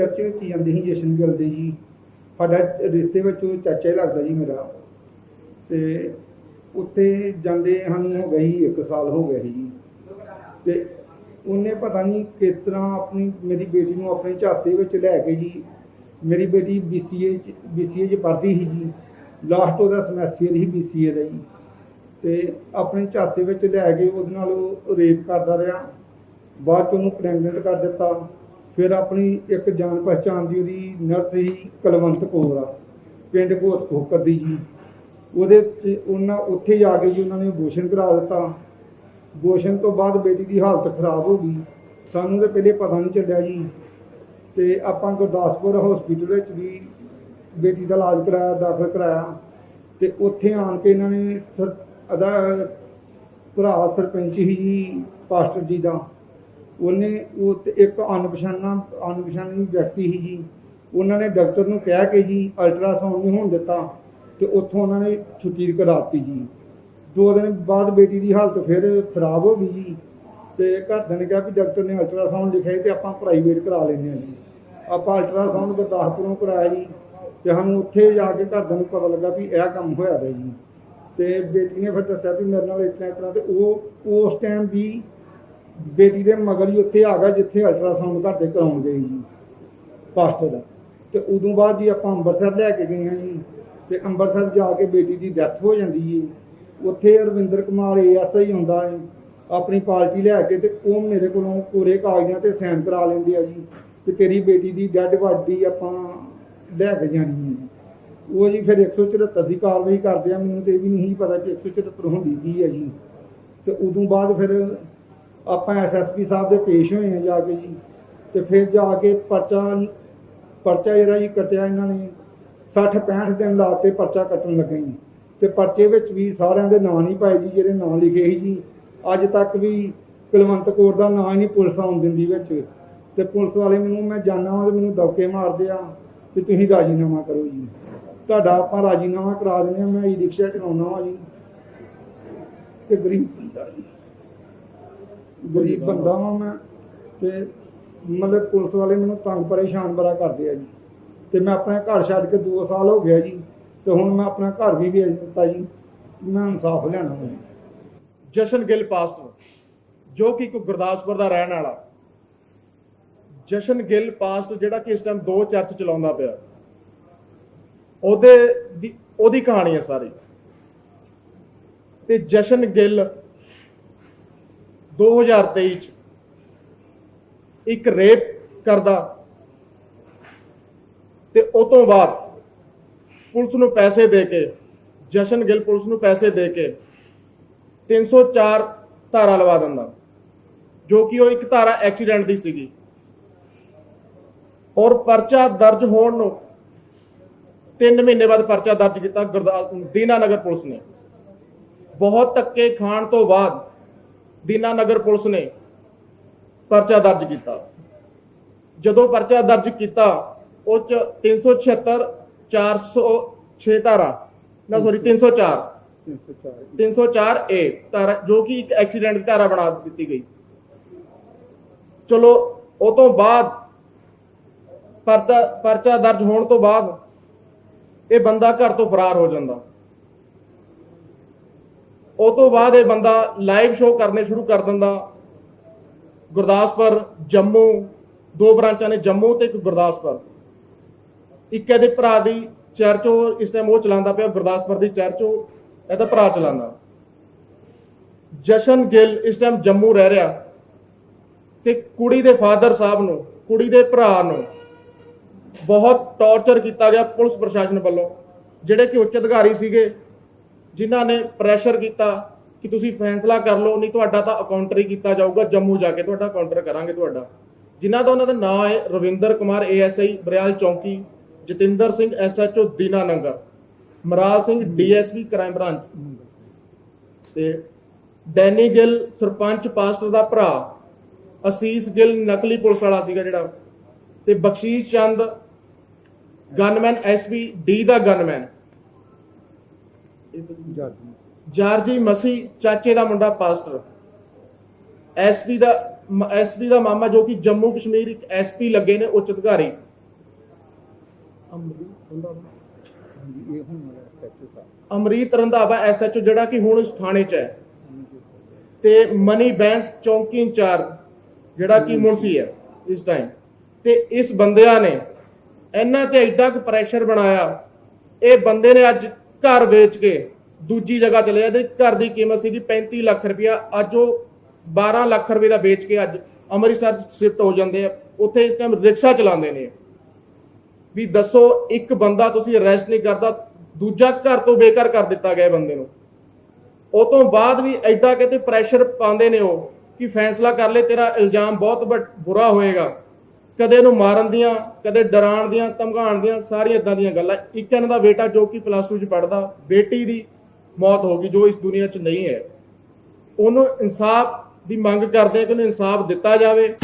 Church ਵਿੱਚ ਹੀ ਜਾਂਦੇ ਸੀ, ਜਸ਼ਨ ਗਿੱਲ ਦੇ ਜੀ ਸਾਡਾ ਰਿਸ਼ਤੇ ਵਿੱਚ ਉਹ ਚਾਚਾ ਹੀ ਲੱਗਦਾ ਜੀ ਮੇਰਾ। ਤੇ ਉੱਥੇ ਜਾਂਦੇ ਹਨ ਹੋ ਗਈ 1 ਸਾਲ ਹੋ ਗਿਆ ਸੀ। ਜੀ ਤੇ ਉਹਨੇ ਪਤਾ ਨਹੀਂ ਕਿਸ ਤਰ੍ਹਾਂ ਆਪਣੀ, ਮੇਰੀ ਬੇਟੀ ਨੂੰ ਆਪਣੇ ਝਾਸੇ ਵਿੱਚ ਲੈ ਕੇ ਜੀ। ਮੇਰੀ ਬੇਟੀ BCA ਚ BCA ਚ ਪੜ੍ਹਦੀ ਸੀ ਜੀ। ਲਾਸਟ ਉਹਦਾ ਸਮੈਸਟਰ ਹੀ BCA ਦਾ ਜੀ। ਤੇ ਆਪਣੇ ਝਾਸੇ ਵਿੱਚ ਲੈ ਕੇ ਉਹਦੇ ਨਾਲ ਉਹ ਰੇਪ ਕਰਦਾ ਰਿਹਾ। ਬਾਅਦ ਚ ਉਹਨੂੰ ਪ੍ਰੈਗਨੈਂਟ ਕਰ ਦਿੱਤਾ। ਫਿਰ ਆਪਣੀ ਇੱਕ ਜਾਣ ਪਛਾਣ ਦੀ ਉਹਦੀ ਨਰਸ ਸੀ ਕਲਵੰਤ ਕੌਰ ਆ, ਪਿੰਡ ਘੋਤ ਖੋਕਰ ਦੀ ਜੀ। ਉਹਦੇ ਚ ਉਹਨਾਂ ਉੱਥੇ ਜਾ ਕੇ ਜੀ ਉਹਨਾਂ ਨੇ ਅਬੋਰਸ਼ਨ ਕਰਾ ਦਿੱਤਾ। ਅਬੋਰਸ਼ਨ ਤੋਂ ਬਾਅਦ ਬੇਟੀ ਦੀ ਹਾਲਤ ਖਰਾਬ ਹੋ ਗਈ। ਸਾਨੂੰ ਤਾਂ ਪਹਿਲੇ ਪਤਾ ਨਹੀਂ ਚੱਲਿਆ ਜੀ। ਤੇ ਆਪਾਂ ਗੁਰਦਾਸਪੁਰ ਹਸਪੀਟਲ ਵਿੱਚ ਵੀ ਬੇਟੀ ਦਾ ਇਲਾਜ ਕਰਾਇਆ, ਦਾਖਲ ਕਰਾਇਆ। ਤੇ ਉੱਥੇ ਆਣ ਕੇ ਇਹਨਾਂ ਨੇ ਸਰ ਅਦਾ ਭਰਾ ਸਰਪੰਚ ਹੀ ਜੀ, ਪਾਸਟਰ ਜੀ ਦਾ। ਉਹਨੇ ਉਹ ਤੇ ਇੱਕ ਅਣਪਛਾਣਾ ਅਣਪਛਾਣੀ ਵਿਅਕਤੀ ਸੀ ਜੀ। ਉਹਨਾਂ ਨੇ ਡਾਕਟਰ ਨੂੰ ਕਹਿ ਕੇ ਜੀ ਅਲਟਰਾਸਾਊਂਡ ਨਹੀਂ ਹੋਣ ਦਿੱਤਾ ਤੇ ਉੱਥੋਂ ਉਹਨਾਂ ਨੇ ਛੁੱਟੀ ਕਰਾਤੀ ਜੀ। ਦੋ ਦਿਨ ਬਾਅਦ ਬੇਟੀ ਦੀ ਹਾਲਤ ਫਿਰ ਖਰਾਬ ਹੋ ਗਈ ਜੀ ਤੇ ਘਰਦਿਆਂ ਨੇ ਕਿਹਾ ਵੀ ਡਾਕਟਰ ਨੇ ਅਲਟਰਾਸਾਊਂਡ ਲਿਖਿਆ ਸੀ ਤੇ ਆਪਾਂ ਪ੍ਰਾਈਵੇਟ ਕਰਾ ਲੈਂਦੇ ਹਾਂ ਜੀ। ਆਪਾਂ ਅਲਟਰਾਸਾਊਂਡ ਗੁਰਦਾਸਪੁਰੋਂ ਕਰਾਇਆ ਜੀ ਤੇ ਸਾਨੂੰ ਉੱਥੇ ਜਾ ਕੇ ਘਰਦਿਆਂ ਨੂੰ ਪਤਾ ਲੱਗਾ ਵੀ ਇਹ ਕੰਮ ਹੋਇਆ ਦਾ ਜੀ। ਤੇ ਬੇਟੀ ਨੇ ਫਿਰ ਦੱਸਿਆ ਵੀ ਮੇਰੇ ਨਾਲ ਇਤਨਾ ਇਤਨਾ ਤੇ ਉਹ, ਉਸ ਟਾਈਮ ਦੀ ਬੇਟੀ ਦੇ ਮਗਰ ਹੀ ਉੱਥੇ ਆ ਗਿਆ ਜਿੱਥੇ ਅਲਟਰਾਸਾਊਂਡ ਘਰ ਦੇ ਕਰਾਉਣ ਗਏ ਜੀ ਪਾਸਟਰ ਦਾ ਤੇ ਉਦੋਂ ਬਾਅਦ ਜੀ ਆਪਾਂ ਅੰਮ੍ਰਿਤਸਰ ਲੈ ਕੇ ਗਏ ਹਾਂ ਜੀ। ਤੇ ਅੰਮ੍ਰਿਤਸਰ ਜਾ ਕੇ ਬੇਟੀ ਦੀ ਡੈਥ ਹੋ ਜਾਂਦੀ ਹੈ ਉੱਥੇ ਰਵਿੰਦਰ ਕੁਮਾਰ ਏਐਸਆਈ ਹੁੰਦਾ ਹੈ ਆਪਣੀ ਪਾਰਟੀ ਲੈ ਕੇ ਤੇ ਉਹ ਮੇਰੇ ਕੋਲੋਂ ਕੋਰੇ ਕਾਗਜ਼ਾਂ ਤੇ ਸਾਈਨ ਕਰਾ ਲੈਂਦੇ ਆ ਜੀ। ਤੇ ਤੇਰੀ ਬੇਟੀ ਦੀ ਡੈੱਡ ਬਾਡੀ ਆਪਾਂ ਲੈ ਕੇ ਜਾਣੀ ਹੈ ਉਹ ਜੀ ਫਿਰ 174 ਦੀ ਕਾਰਵਾਈ ਕਰਦੇ ਆ। ਮੈਨੂੰ ਤੇ ਇਹ ਵੀ ਨਹੀਂ ਪਤਾ ਕਿ 174 ਹੁੰਦੀ ਕੀ ਹੈ ਜੀ। ਤੇ ਉਦੋਂ ਬਾਅਦ ਫਿਰ ਆਪਾਂ ਐਸਐਸਪੀ ਸਾਹਿਬ ਦੇ ਪੇਸ਼ ਹੋਏ ਆ ਜਾ ਕੇ ਜੀ। ਤੇ ਫਿਰ ਜਾ ਕੇ ਪਰਚਾ ਪਰਚਾ ਜਿਹੜਾ ਜੀ ਕੱਟਿਆ ਇਹਨਾਂ ਨੇ 60 65 ਦਿਨ ਲਾਤੇ ਪਰਚਾ ਕੱਟਣ ਲੱਗੇ ਜੀ। ਤੇ ਪਰਚੇ ਵਿੱਚ ਵੀ ਸਾਰਿਆਂ ਦੇ ਨਾਂ ਨਹੀਂ ਪਾਏ ਜੀ, ਜਿਹੜੇ ਨਾਂ ਲਿਖੇ ਸੀ ਜੀ। ਅੱਜ ਤੱਕ ਵੀ ਕੁਲਵੰਤ ਕੌਰ ਦਾ ਨਾਂ ਹੀ ਨਹੀਂ ਪੁਲਿਸ ਆਉਣ ਦਿੰਦੀ ਵਿੱਚ। ਤੇ ਪੁਲਿਸ ਵਾਲੇ ਮੈਨੂੰ, ਮੈਂ ਜਾਣਾ ਵਾਂ ਤੇ ਮੈਨੂੰ ਦੌਕੇ ਮਾਰਦੇ ਆ ਕਿ ਤੁਸੀਂ ਰਾਜੀਨਾਮਾ ਕਰੋ ਜੀ। ਤੁਹਾਡਾ ਆਪਾਂ ਰਾਜੀਨਾਮਾ ਕਰਾ ਦਿੰਦੇ ਆ, ਮੈਂ ਈ ਰਿਕਸ਼ਾ ਚਲਾਉਣਾ ਵਾਂ ਜੀ। ਤੇ ਗਰੀਬ ਬੰਦਾ ਜੀ। ਗਰੀਬ ਬੰਦਾ ਵਾਂ ਮੈਂ ਤੇ ਮਤਲਬ ਪੁਲਿਸ ਵਾਲੇ ਮੈਨੂੰ ਤੰਗ ਪਰੇਸ਼ਾਨ ਬੜਾ ਕਰਦੇ ਆ ਜੀ। ਤੇ ਮੈਂ ਆਪਣਾ ਘਰ ਛੱਡ ਕੇ 2 ਸਾਲ ਹੋ ਗਿਆ ਜੀ ਤੇ ਹੁਣ ਮੈਂ ਆਪਣਾ ਘਰ ਵੀ ਵੇਚ ਦਿੱਤਾ ਜੀ। ਮੈਂ ਇਨਸਾਫ ਲੈਣਾ ਵਾ ਜਸ਼ਨ ਗਿੱਲ ਪਾਸਟਰ ਜੋ ਕਿ ਇੱਕ ਗੁਰਦਾਸਪੁਰ ਦਾ ਰਹਿਣ ਵਾਲਾ। ਜਸ਼ਨ ਗਿੱਲ ਪਾਸਟਰ ਜਿਹੜਾ ਕਿ ਇਸ ਟਾਈਮ ਦੋ ਚਰਚ ਚਲਾਉਂਦਾ ਪਿਆ। ਉਹਦੇ ਦੀ ਉਹਦੀ ਕਹਾਣੀ ਹੈ ਸਾਰੀ। ਤੇ ਜਸ਼ਨ ਗਿੱਲ 2023 ਚ ਇੱਕ ਰੇਪ ਕਰਦਾ ਤੇ ਉਹ ਤੋਂ ਬਾਅਦ ਪੁਲਿਸ ਨੂੰ ਪੈਸੇ ਦੇ ਕੇ, ਜਸ਼ਨ ਗਿੱਲ ਪੁਲਿਸ ਨੂੰ ਪੈਸੇ ਦੇ ਕੇ 304 ਧਾਰਾ ਲਵਾ ਦਿੰਦਾ, ਜੋ ਕਿ ਉਹ ਇੱਕ ਧਾਰਾ ਐਕਸੀਡੈਂਟ ਦੀ ਸੀਗੀ। ਔਰ ਪਰਚਾ ਦਰਜ ਹੋਣ ਨੂੰ 3 ਮਹੀਨੇ ਬਾਅਦ ਪਰਚਾ ਦਰਜ ਕੀਤਾ ਗੁਰਦਾਸ ਦੀਨਾਨਗਰ ਪੁਲਿਸ ਨੇ। ਬਹੁਤ ਧੱਕੇ ਖਾਣ ਤੋਂ ਬਾਅਦ ਦੀਨਾਨਗਰ ਪੁਲਿਸ ਨੇ ਪਰਚਾ ਦਰਜ ਕੀਤਾ। ਜਦੋਂ ਪਰਚਾ ਦਰਜ ਕੀਤਾ ਉਹ ਚ 376 406 ਧਾਰਾ। ਨਾ ਸੌਰੀ 304 304 ਏ ਧਾਰਾ ਜੋ ਕਿ ਇੱਕ ਐਕਸੀਡੈਂਟ ਦੀ ਧਾਰਾ ਬਣਾ ਦਿੱਤੀ ਗਈ। ਚਲੋ ਉਹ ਤੋਂ ਬਾਅਦ ਪਰਚਾ ਪਰਚਾ ਦਰਜ ਹੋਣ ਤੋਂ ਬਾਅਦ ਇਹ ਬੰਦਾ ਘਰ ਤੋਂ ਫਰਾਰ ਹੋ ਜਾਂਦਾ। ਉਹ ਤੋਂ ਬਾਅਦ ਇਹ ਬੰਦਾ ਲਾਈਵ ਸ਼ੋਅ ਕਰਨੇ ਸ਼ੁਰੂ ਕਰ ਦਿੰਦਾ। ਗੁਰਦਾਸਪੁਰ, ਜੰਮੂ, ਦੋ ਬ੍ਰਾਂਚਾਂ ਨੇ ਜੰਮੂ ਤੇ ਇੱਕ ਗੁਰਦਾਸਪੁਰ। ਇੱਕ ਇਹਦੇ ਭਰਾ ਦੀ ਚਰਚ ਉਹ ਇਸ ਟਾਈਮ ਉਹ ਚਲਾਉਂਦਾ ਪਿਆ, ਗੁਰਦਾਸਪੁਰ ਦੀ ਚਰਚ ਉਹ ਇਹਦਾ ਭਰਾ ਚਲਾਉਂਦਾ। ਜਸ਼ਨ ਗਿੱਲ ਇਸ ਟਾਈਮ ਜੰਮੂ ਰਹਿ ਰਿਹਾ। ਤੇ ਕੁੜੀ ਦੇ ਫਾਦਰ ਸਾਹਿਬ ਨੂੰ, ਕੁੜੀ ਦੇ ਭਰਾ ਨੂੰ ਬਹੁਤ ਟੌਰਚਰ ਕੀਤਾ ਗਿਆ ਪੁਲਿਸ ਪ੍ਰਸ਼ਾਸਨ ਵੱਲੋਂ, ਜਿਹੜੇ ਕਿ ਉੱਚ ਅਧਿਕਾਰੀ ਸੀਗੇ। ਜਿਨ੍ਹਾਂ ਨੇ ਪ੍ਰੈਸ਼ਰ ਕੀਤਾ ਕਿ ਤੁਸੀਂ ਫੈਸਲਾ ਕਰ ਲਓ, ਨਹੀਂ ਤੁਹਾਡਾ ਤਾਂ ਅਕਾਊਂਟਰ ਹੀ ਕੀਤਾ ਜਾਊਗਾ, ਜੰਮੂ ਜਾ ਕੇ ਤੁਹਾਡਾ ਕਾਊਂਟਰ ਕਰਾਂਗੇ ਤੁਹਾਡਾ। ਜਿਨ੍ਹਾਂ ਦਾ ਉਹਨਾਂ ਦਾ ਨਾਮ ਹੈ ਰਵਿੰਦਰ ਕੁਮਾਰ ਏਐਸਆਈ ਬਰਿਆਲ ਚੌਂਕੀ, Jatinder Singh SHO Dinanagar Maral Singh DSP crime branch ਤੇ ਡੈਨੀ ਗਿੱਲ, ਸਰਪੰਚ ਪਾਸਟਰ ਦਾ ਭਰਾ, ਅਸੀਸ ਗਿੱਲ, ਨਕਲੀ ਪੁਲਿਸ ਵਾਲਾ ਸੀਗਾ ਜਿਹੜਾ। ਤੇ Bakhshish Chand gunman SP D ਦਾ ਗਨਮੈਨ ਜਾਰਜੀ ਮਸੀ ਚਾਚੇ ਦਾ ਮੁੰਡਾ ਪਾਸਟਰ। ਐਸਪੀ ਦਾ ਐਸਪੀ ਦਾ ਮਾਮਾ ਜੋ ਕਿ ਜੰਮੂ ਕਸ਼ਮੀਰ ਇੱਕ ਐਸਪੀ ਲੱਗੇ ਨੇ, ਉੱਚ ਅਧਿਕਾਰੀ। ਅਮਰੀਤ ਰੰਧਾਵਾ ਹਾਂਜੀ ਇਹ ਹੁਣ ਐਸਐਚਓ ਜਿਹੜਾ ਕਿ ਹੁਣ ਇਸ ਥਾਣੇ 'ਚ ਹੈ। ਤੇ ਮਨੀ ਬੈਂਸ ਚੌਂਕੀ ਇੰਚਾਰਜ ਜਿਹੜਾ ਕਿ ਮੁਨਸੀ ਹੈ ਇਸ ਟਾਈਮ ਤੇ ਇਸ ਬੰਦਿਆਂ ਨੇ ਇਹਨਾਂ ਤੇ ਐਡਾ ਕੁ ਪ੍ਰੈਸ਼ਰ ਬਣਾਇਆ। ਇਹ ਬੰਦੇ ਨੇ ਅੱਜ ਘਰ ਵੇਚ ਕੇ ਦੂਜੀ ਜਗ੍ਹਾ ਚਲੇ ਜਾਂਦੇ। ਘਰ ਦੀ ਕੀਮਤ ਸੀਗੀ 35 ਲੱਖ ਰੁਪਇਆ। ਅੱਜ ਉਹ 12 ਲੱਖ ਰੁਪਏ ਦਾ ਵੇਚ ਕੇ ਅੱਜ ਅੰਮ੍ਰਿਤਸਰ ਸ਼ਿਫਟ ਹੋ ਜਾਂਦੇ ਆ। ਉੱਥੇ ਇਸ ਟਾਈਮ ਰਿਕਸ਼ਾ ਚਲਾਉਂਦੇ ਨੇ। ਵੀ ਦੱਸੋ, ਇੱਕ ਬੰਦਾ ਤੁਸੀਂ ਅਰੈਸਟ ਨਹੀਂ ਕਰਦਾ, ਦੂਜਾ ਘਰ ਤੋਂ ਬੇਕਾਰ ਕਰ ਦਿੱਤਾ ਗਿਆ ਬੰਦੇ ਨੂੰ। ਉਹ ਤੋਂ ਬਾਅਦ ਵੀ ਐਡਾ ਕਿਤੇ ਪ੍ਰੈਸ਼ਰ ਪਾਉਂਦੇ ਨੇ ਉਹ, ਕਿ ਫੈਸਲਾ ਕਰ ਲੈ, ਤੇਰਾ ਇਲਜ਼ਾਮ ਬਹੁਤ ਬੁਰਾ ਹੋਏਗਾ। ਕਦੇ ਇਹਨੂੰ ਮਾਰਨ ਦੀਆਂ, ਕਦੇ ਡਰਾਉਣ ਦੀਆਂ, ਧਮਕਾਉਣ ਦੀਆਂ, ਸਾਰੀਆਂ ਇਦਾਂ ਦੀਆਂ ਗੱਲਾਂ। ਇੱਕ ਇਹਨਾਂ ਦਾ ਬੇਟਾ ਜੋ ਕਿ ਪਲੱਸ 2 ਚ ਪੜਦਾ ਬੇਟੀ ਦੀ ਮੌਤ ਹੋ ਗਈ, ਜੋ ਇਸ ਦੁਨੀਆ 'ਚ ਨਹੀਂ ਹੈ। ਉਹਨੂੰ ਇਨਸਾਫ ਦੀ ਮੰਗ ਕਰਦੇ ਆ ਕਿ ਉਹਨੂੰ ਇਨਸਾਫ ਦਿੱਤਾ ਜਾਵੇ।